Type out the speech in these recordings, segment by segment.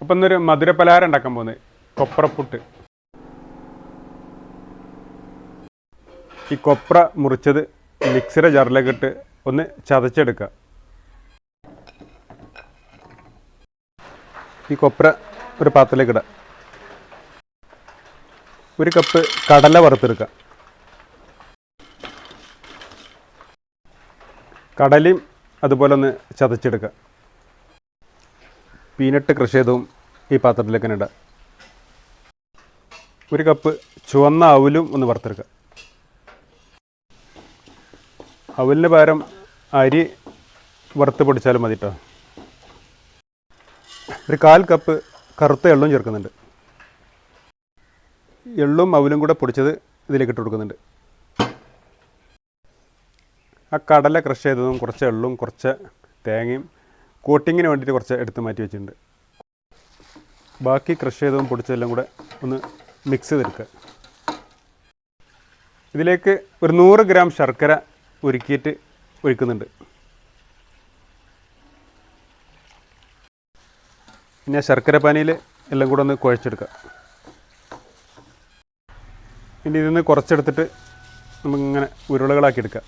അപ്പം ഇന്നൊരു മധുരപലഹാരം ഉണ്ടാക്കാൻ പോകുന്നത്. കൊപ്രപ്പുട്ട്. ഈ കൊപ്ര മുറിച്ചത് മിക്സിയുടെ ജാറിലേക്ക് ഇട്ട് ഒന്ന് ചതച്ചെടുക്കുക. ഈ കൊപ്ര ഒരു പാത്രത്തിലേക്ക് ഇടാം. ഒരു കപ്പ് കടല വറുത്തെടുക്കാം കടലയും അതുപോലെ ഒന്ന് ചതച്ചെടുക്കുക. പീനട്ട് കൃഷി ചെയ്തതും ഈ പാത്രത്തിലേക്ക് തന്നെ ഇടാം ഒരു കപ്പ് ചുവന്ന അവലും ഒന്ന് വറുത്തെടുക്കുക. അവലിന് പകരം അരി വറുത്ത് പൊടിച്ചാലും മതി കേട്ടോ ഒരു കാൽ കപ്പ് കറുത്ത എള്ളും ചേർക്കുന്നുണ്ട്. എള്ളും അവലും കൂടെ പൊടിച്ചത് ഇതിലേക്ക് ഇട്ട് കൊടുക്കുന്നുണ്ട്. ആ കടല ക്രഷ് ചെയ്തതും കുറച്ച് എള്ളും കുറച്ച് തേങ്ങയും കോട്ടിങ്ങിന് വേണ്ടിയിട്ട് കുറച്ച് എടുത്ത് മാറ്റി വെച്ചിട്ടുണ്ട്. ബാക്കി ക്രഷ് ചെയ്തതും പൊടിച്ചതെല്ലാം കൂടെ ഒന്ന് മിക്സ് ചെയ്തെടുക്കുക. ഇതിലേക്ക് ഒരു നൂറ് ഗ്രാം ശർക്കര ഉരുക്കിയിട്ട് ഒഴിക്കുന്നുണ്ട്. പിന്നെ ശർക്കര പാനിയിൽ എല്ലാം കൂടെ ഒന്ന് കുഴച്ചെടുക്കുക ഇനി ഇതിൽ നിന്ന് കുറച്ചെടുത്തിട്ട് നമുക്കിങ്ങനെ ഉരുളകളാക്കി എടുക്കുക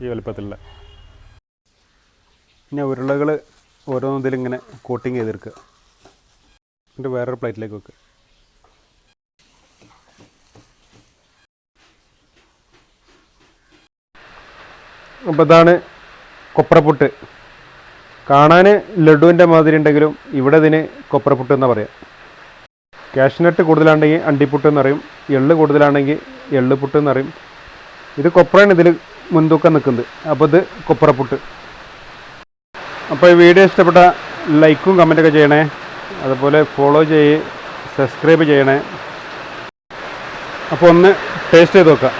ഈ വലുപ്പത്തിലുള്ള. പിന്നെ ഉരുളകൾ ഓരോന്നിതിലിങ്ങനെ കോട്ടിങ് ചെയ്തെടുക്കുക എന്നിട്ട് വേറൊരു പ്ലേറ്റിലേക്ക് വെക്കുക അപ്പോൾ ഇതാണ് കൊപ്രപ്പുട്ട് കാണാൻ ലഡുവിന്റെ മാതിരി ഉണ്ടെങ്കിലും ഇവിടെ ഇതിന് കൊപ്രപ്പുട്ട് എന്ന് പറയാം. കാഷ്നട്ട് കൂടുതലാണെങ്കിൽ അണ്ടിപ്പുട്ട് എന്നറിയും എള്ള് കൂടുതലാണെങ്കിൽ എള്ളുപുട്ട് എന്നറിയും ഇത് കൊപ്രയാണ് ഇതിൽ മുൻതൂക്കം നിൽക്കുന്നത്. അപ്പോൾ ഇത് കൊപ്രപ്പുട്ട് അപ്പോൾ ഈ വീഡിയോ ഇഷ്ടപ്പെട്ട ലൈക്കും കമന്റൊക്കെ ചെയ്യണേ. അതുപോലെ ഫോളോ ചെയ്യേ സബ്സ്ക്രൈബ് ചെയ്യണേ. അപ്പോൾ ഒന്ന് ടേസ്റ്റ് ചെയ്ത് നോക്കാം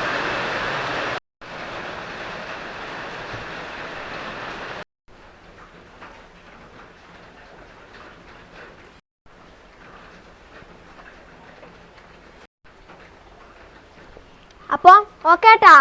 അപ്പോൾ ഓക്കെ ഏട്ടാ